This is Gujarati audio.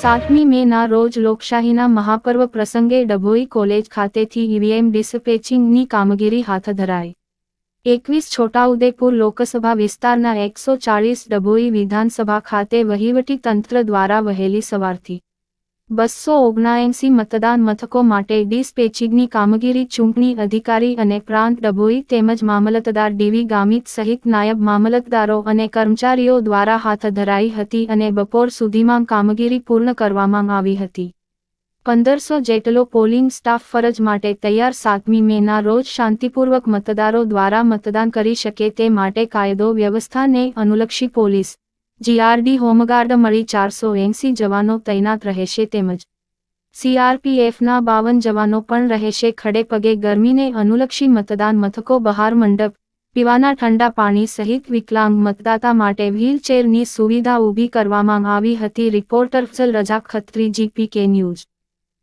સાતમી મેના રોજ લોકશાહીના મહાપર્વ પ્રસંગે ડભોઈ કોલેજ ખાતેથી ઈવીએમ ડિસ્પેચિંગની કામગીરી હાથ ધરાઈ. એકવીસ છોટાઉદેપુર લોકસભા વિસ્તારના એકસો ચાળીસ ડભોઈ વિધાનસભા ખાતે વહીવટી તંત્ર દ્વારા વહેલી સવારથી બસો ઓગણાએંસી મતદાન મથકો માટે ડિસ્પેચિંગની કામગીરી ચૂંટણી અધિકારી અને પ્રાંત ડભોઈ તેમજ મામલતદાર ડીવી ગામિત સહિત નાયબ મામલતદારો અને કર્મચારીઓ દ્વારા હાથ ધરાઈ હતી અને બપોર સુધીમાં કામગીરી પૂર્ણ કરવામાં આવી હતી. પંદરસો જેટલો પોલિંગ સ્ટાફ ફરજ માટે તૈયાર સાતમી મેના રોજ શાંતિપૂર્વક મતદારો દ્વારા મતદાન કરી શકે તે માટે કાયદો વ્યવસ્થાને અનુલક્ષી પોલીસ જીઆરડી હોમગાર્ડ મળી ચારસો એંસી જવાનો તૈનાત રહેશે તેમજ સીઆરપીએફના બાવન જવાનો પણ રહેશે ખડે પગે ગરમીને અનુલક્ષી મતદાન મથકો બહાર મંડપ, પીવાના ઠંડા પાણી સહિત વિકલાંગ મતદાતા માટે વ્હીલચેરની સુવિધા ઊભી કરવામાં આવી હતી, રિપોર્ટર રજા ખત્રી, જીપીકે ન્યૂઝ.